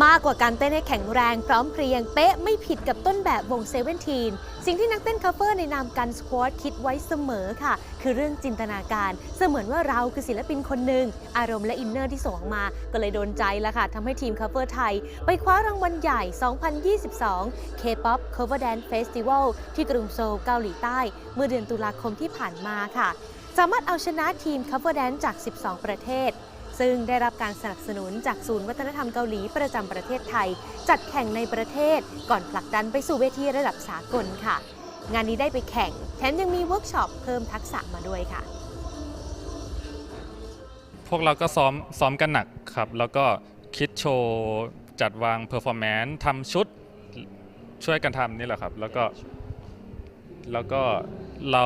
มากกว่าการเต้นให้แข็งแรงพร้อมเพรียงเป๊ะไม่ผิดกับต้นแบบวงเซเว่นทีนสิ่งที่นักเต้นคัฟเฟอร์ในนามกันสควอตคิดไว้เสมอค่ะ คือเรื่องจินตนาการ เสมือนว่าเราคือศิลปินคนหนึ่ง อารมณ์และอินเนอร์ที่ส่งออกมา ก็เลยโดนใจล้วค่ะทำให้ทีมคัฟเฟอร์ไทย ไปคว้ารางวัลใหญ่ 2022 K-POP Cover Dance Festival ที่กรุงโซลเกาหลีใต้ เมื่อเดือนตุลาคมที่ผ่านมาค่ะ สามารถเอาชนะทีม Cover Dance จาก 12 ประเทศ ซึ่งได้รับการสนับสนุนจากศูนย์วัฒนธรรมเกาหลีประจำประเทศไทย จัดแข่งในประเทศก่อนผลักดันไปสู่เวทีระดับสากลค่ะ งานนี้ได้ไปแข่ง แถมยังมีเวิร์กช็อปเพิ่มทักษะมาด้วยค่ะ พวกเราก็ซ้อมซ้อมกันหนักครับ แล้วก็คิดโชว์จัดวางเพอร์ฟอร์แมนซ์ทำชุดช่วยกันทำนี่แหละครับ แล้วก็แล้วก็เรา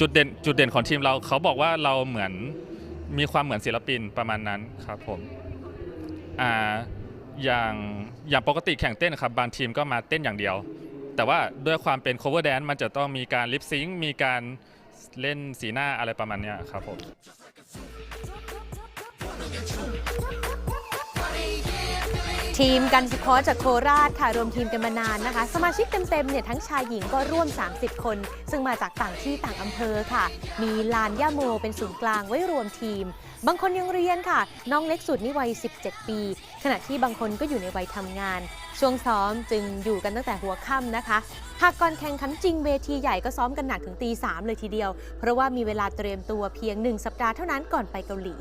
จุดเด่นจุดเด่นของทีมเราเขาบอกว่าเราเหมือน มีความเหมือนศิลปินประมาณนั้นครับผมอ่าอย่างอย่างปกติแข่งเต้นครับบางทีมก็มาเต้นอย่างเดียว แต่ว่าด้วยความเป็น cover dance มันจะต้องมีการลิปซิงมีการเล่นสีหน้าอะไรประมาณเนี้ยครับผม ทีมกันสคอจากโคราชค่ะรวมทีมกันมานานนะคะ สมาชิกเต็มๆเนี่ยทั้งชายหญิงก็ร่วม 30 คน ซึ่งมาจากต่างที่ต่างอำเภอค่ะ มีลานย่าโมเป็นศูนย์กลางไว้รวมทีม บางคนยังเรียนค่ะ น้องเล็กสุดนี่วัย 17 ปี ขณะที่บางคนก็อยู่ในวัยทำงาน ช่วงซ้อมจึงอยู่กันตั้งแต่หัวค่ำนะคะหากก่อนแข่งขันจริงเวทีใหญ่ก็ซ้อมกันหนักถึงตีสามเลยทีเดียว เพราะว่ามีเวลาเตรียมตัวเพียง 1 สัปดาห์เท่านั้นก่อนไปเกาหลี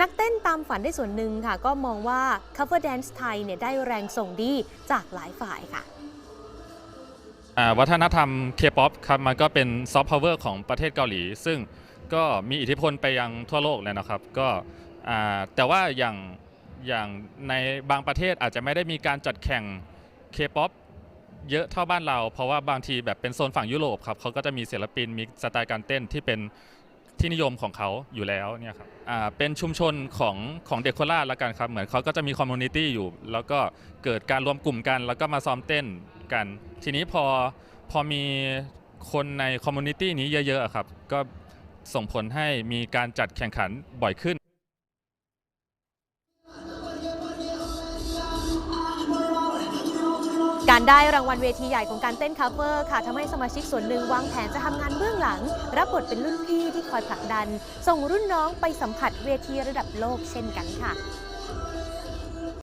นักเต้นตามฝันได้ส่วนหนึ่งค่ะ ก็มองว่า cover dance ไทยเนี่ยได้แรงส่งดีจากหลายฝ่ายค่ะอ่าวัฒนธรรม K-POP ครับมันก็เป็นซอฟต์พาวเวอร์ของประเทศเกาหลี ซึ่งก็มีอิทธิพลไปยังทั่วโลกเลยนะครับ ก็แต่ว่าอย่างอย่างในบางประเทศอาจจะไม่ได้มีการจัดแข่ง K-POP เยอะเท่าบ้านเรา เพราะว่าบางทีแบบเป็นโซนฝั่งยุโรปครับเขาก็จะมีศิลปินมีสไตล์การเต้นที่เป็น ที่นิยมของเขาอยู่แล้วเนี่ยครับอ่าเป็นชุมชนของของเด็กโคราชละกันครับ เหมือนเขาก็จะมีคอมมูนิตี้อยู่ แล้วก็เกิดการรวมกลุ่มกัน แล้วก็มาซ้อมเต้นกัน ทีนี้พอพอมีคนในคอมมูนิตี้นี้เยอะๆอะครับ ก็ส่งผลให้มีการจัดแข่งขันบ่อยขึ้น การได้รางวัลเวทีใหญ่ของการเต้นคาเวอร์ค่ะทำให้สมาชิกส่วนหนึ่งวางแผนจะทำงานเบื้องหลัง รับบทเป็นรุ่นพี่ที่คอยผลักดัน ส่งรุ่นน้องไปสัมผัสเวทีระดับโลกเช่นกันค่ะ